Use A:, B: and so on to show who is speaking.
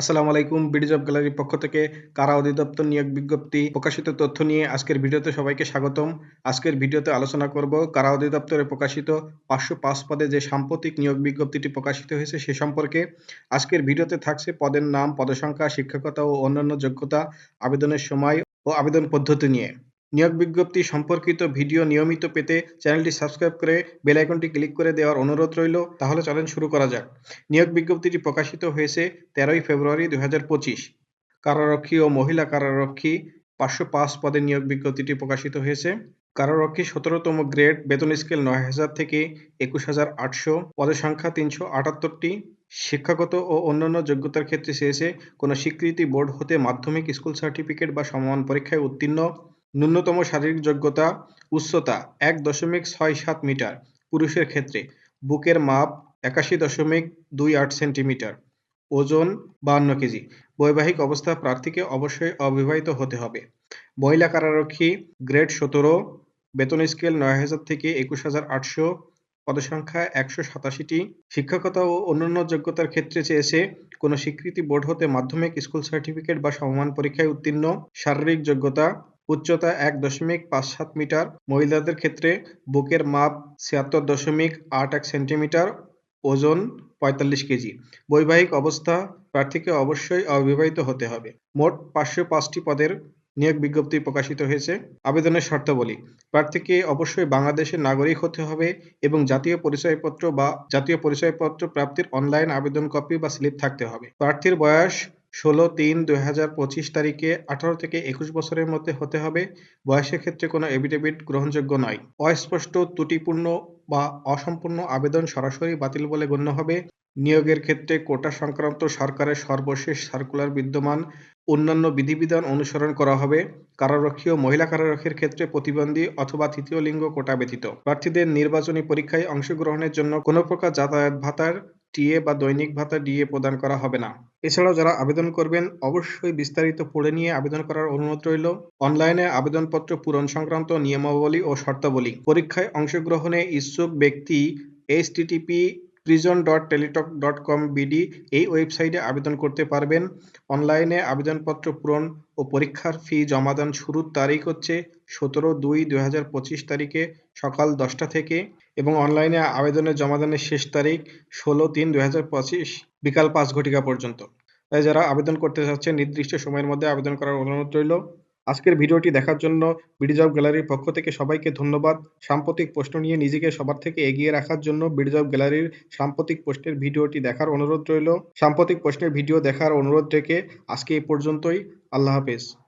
A: আসসালামু আলাইকুম BD job গ্যালারির পক্ষ থেকে কারা অধিদপ্তর নিয়োগ বিজ্ঞপ্তি প্রকাশিত তথ্য নিয়ে আজকের ভিডিওতে সবাইকে স্বাগতম। আজকের ভিডিওতে আলোচনা করব কারা অধিদপ্তরে প্রকাশিত পাঁচশো পাঁচ পদে যে সাম্প্রতিক নিয়োগ বিজ্ঞপ্তিটি প্রকাশিত হয়েছে সে সম্পর্কে। আজকের ভিডিওতে থাকছে পদের নাম, পদসংখ্যা, শিক্ষকতা ও অন্যান্য যোগ্যতা, আবেদনের সময় ও আবেদন পদ্ধতি নিয়ে। নিয়োগ বিজ্ঞপ্তি সম্পর্কিত ভিডিও নিয়মিত পেতে চ্যানেলটি সাবস্ক্রাইব করে বেল আইকনটি ক্লিক করে দেওয়ার অনুরোধ রইল। তাহলে চলেন শুরু করা যাক। নিয়োগ বিজ্ঞপ্তিটি প্রকাশিত হয়েছে তেরোই ফেব্রুয়ারি দুই হাজার পঁচিশ। কারারক্ষী ও মহিলা কারারক্ষী পাঁচশো পাঁচ পদে নিয়োগ বিজ্ঞপ্তিটি প্রকাশিত হয়েছে। কারারক্ষী সতেরোতম গ্রেড বেতন স্কেল নয় হাজার থেকে একুশ হাজার আটশো পদের সংখ্যা তিনশো আটাত্তরটি। শিক্ষাগত ও অন্যান্য যোগ্যতার ক্ষেত্রে চেয়েছে কোনো স্বীকৃতি বোর্ড হতে মাধ্যমিক স্কুল সার্টিফিকেট বা সমান পরীক্ষায় উত্তীর্ণ। ন্যূনতম শারীরিক যোগ্যতা উচ্চতা এক দশমিক ছয় সাত মিটার, পুরুষের ক্ষেত্রে। বুকের মাপ একাশি দশমিক দুই আট সেন্টিমিটার, ওজন বাহান্ন কেজি। বৈবাহিক অবস্থা প্রার্থীকে অবশ্যই অবিবাহিত হতে হবে। মহিলা কারারক্ষী গ্রেড সতেরো, বেতন স্কেল নয় হাজার থেকে একুশ হাজার আটশো, পদসংখ্যা একশো সাতাশিটি। শিক্ষকতা ও অন্যান্য যোগ্যতার ক্ষেত্রে চেয়েছে কোনো স্বীকৃতি বোর্ড হতে মাধ্যমিক স্কুল সার্টিফিকেট বা সমমান পরীক্ষায় উত্তীর্ণ। শারীরিক যোগ্যতা উচ্চতা এক দশমিক পাঁচ সাত মিটার। মহিলাদের ক্ষেত্রে বুকের মাপ ছিয়াত্তর দশমিক আট এক সেন্টিমিটার, ওজন পঁয়তাল্লিশ কেজি। বৈবাহিক অবস্থা প্রার্থীকে অবশ্যই অবিবাহিত হতে হবে। মোট পাঁচশো পাঁচটি পদের নিয়োগ বিজ্ঞপ্তি প্রকাশিত হয়েছে। আবেদনের শর্তাবলী, প্রার্থীকে অবশ্যই বাংলাদেশের নাগরিক হতে হবে এবং জাতীয় পরিচয়পত্র বা জাতীয় পরিচয়পত্র প্রাপ্তির অনলাইন আবেদন কপি বা স্লিপ থাকতে হবে। প্রার্থীর বয়স ষোলো তিন দুই হাজার পঁচিশ তারিখে আঠারো থেকে একুশ বছরের মধ্যে হতে হবে। বয়সের ক্ষেত্রে কোনো এফিডেভিট গ্রহণযোগ্য নয়। অস্পষ্ট, ত্রুটিপূর্ণ বা অসম্পূর্ণ আবেদন সরাসরি বাতিল বলে গণ্য হবে। নিয়োগের ক্ষেত্রে কোটা সংক্রান্ত সরকারের সর্বশেষ সার্কুলার বিদ্যমান। অন্যান্য বিধিবিধান অনুসরণ করা হবে। কারারক্ষী ও মহিলা কারারক্ষীর ক্ষেত্রে প্রতিবন্ধী অথবা তৃতীয় লিঙ্গ কোটা ব্যতীত। প্রার্থীদের নির্বাচনী পরীক্ষায় অংশগ্রহণের জন্য কোনো প্রকার যাতায়াত ভাতার, টিএ বা দৈনিক ভাতা ডিএ প্রদান করা হবে না। এছাড়াও যারা আবেদন করবেন, অবশ্যই বিস্তারিত পড়ে নিয়ে আবেদন করার অনুরোধ রইল। অনলাইনে আবেদনপত্র পূরণ সংক্রান্ত নিয়মাবলী ও শর্তাবলী। পরীক্ষায় অংশগ্রহণে ইচ্ছুক ব্যক্তি HTTP prison dot Teletalk dot com BD এই ওয়েবসাইটে আবেদন করতে পারবেন। অনলাইনে আবেদনপত্র পূরণ ও পরীক্ষার ফি জমাদান শুরুর তারিখ হচ্ছে সতেরো দুই দুই তারিখে। সকাল দশটা থেকে এবং অনলাইনে আবেদনের জমাদানের শেষ তারিখ ষোলো তিন দুই বিকাল পাঁচ ঘটিকা পর্যন্ত। তাই যারা আবেদন করতে চাচ্ছেন, নির্দিষ্ট সময়ের মধ্যে আবেদন করার অনুরোধ রইল। আজকের ভিডিওটি দেখার জন্য বিডিজব গ্যালারির পক্ষ থেকে সবাইকে ধন্যবাদ। সাম্প্রতিক প্রশ্ন নিয়ে নিজেকে সবার থেকে এগিয়ে রাখার জন্য বিডিজব গ্যালারির সাম্প্রতিক প্রশ্নের ভিডিওটি দেখার অনুরোধ রইল। সাম্প্রতিক প্রশ্নের ভিডিও দেখার অনুরোধ রেখে আজকে এ পর্যন্তই। আল্লাহ হাফেজ।